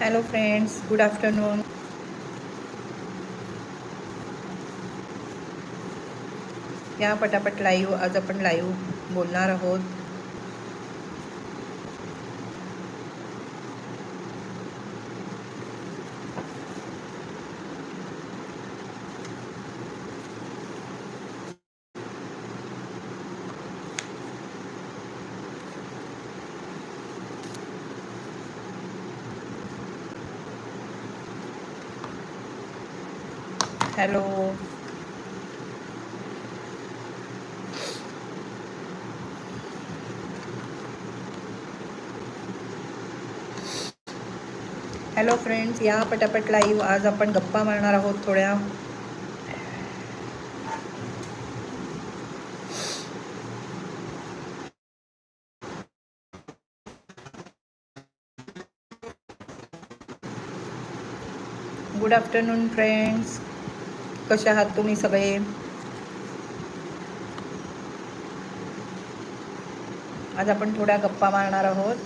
Hello friends good afternoon या पटापट live आज आपण लाईव्ह बोलणार आहोत. हॅलो. हॅलो फ्रेंड्स या पटापट लाईव्ह आज आपण गप्पा मारणार आहोत थोड्या. गुड आफ्टरनून फ्रेंड्स कसे आहात तुम्ही सगळे? आज आपण थोड्या गप्पा मारणार आहोत.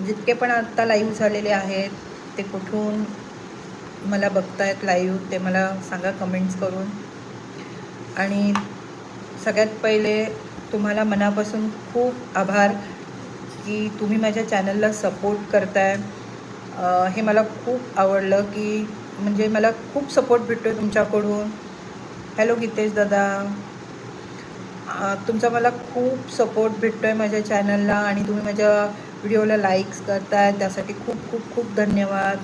जितके पण आत्ता लाईव्ह झालेले आहेत ते कुठून मला बघतायत लाईव्ह ते मला सांगा कमेंट्स करून. आणि सगळ्यात पहिले तुम्हाला मनापासून खूप आभार की तुम्ही माझ्या चॅनलला सपोर्ट करताय. हे मला खूप आवडलं की म्हणजे मला खूप सपोर्ट भेटतो आहे तुमच्याकडून. हॅलो गीतेश दादा. तुमचा मला खूप सपोर्ट भेटतो आहे माझ्या चॅनलला आणि तुम्ही माझ्या व्हिडिओला लाईक्स करताय. त्यासाठी खूप खूप खूप धन्यवाद.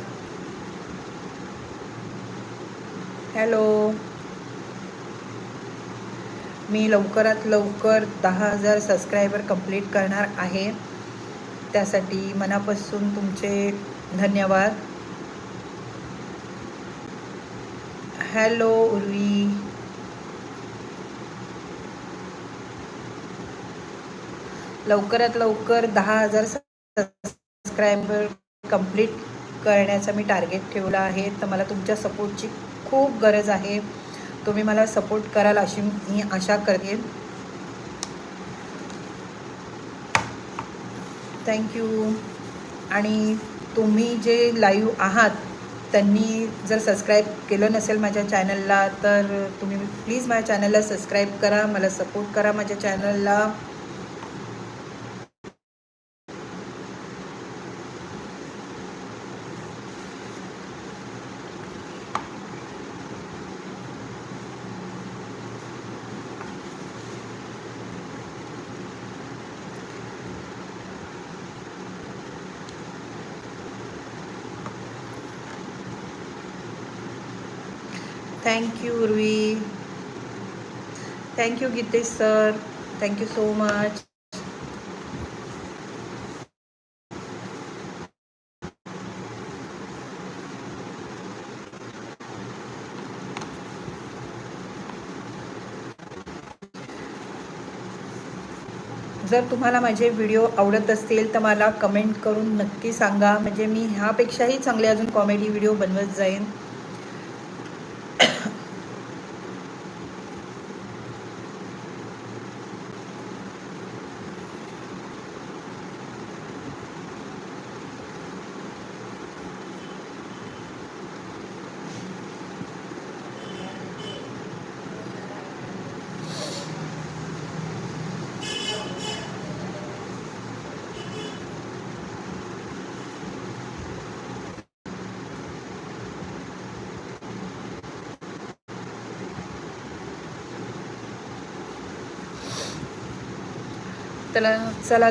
हॅलो. मी लवकरात लवकर दहा हजार सबस्क्रायबर कंप्लीट करणार आहे. त्यासाठी मनापासून तुमचे धन्यवाद. हॅलो उर्वी. लवकरात लवकर दहा हजार सबस्क्रायबर कंप्लीट करण्याचा मी टार्गेट ठेवला आहे. तर मला तुमच्या सपोर्टची खूप गरज आहे. तुम्ही मला सपोर्ट कराल अशी मी आशा करते. थँक्यू आणि तुम्ही जे लाईव्ह आहात त्यांनी जर सबस्क्राईब केलं नसेल माझ्या चॅनलला तर तुम्ही प्लीज माझ्या चॅनलला सबस्क्राईब करा. मला सपोर्ट करा माझ्या चॅनलला thank you Urvi thank you Gitesh sir thank you so much जर तुम्हाला माझे व्हिडिओ आवडत असतील तर मला कमेंट करून नक्की सांगा. म्हणजे मी ह्यापेक्षाही चांगले अजून कॉमेडी व्हिडिओ बनवत जाईन. त्याला चला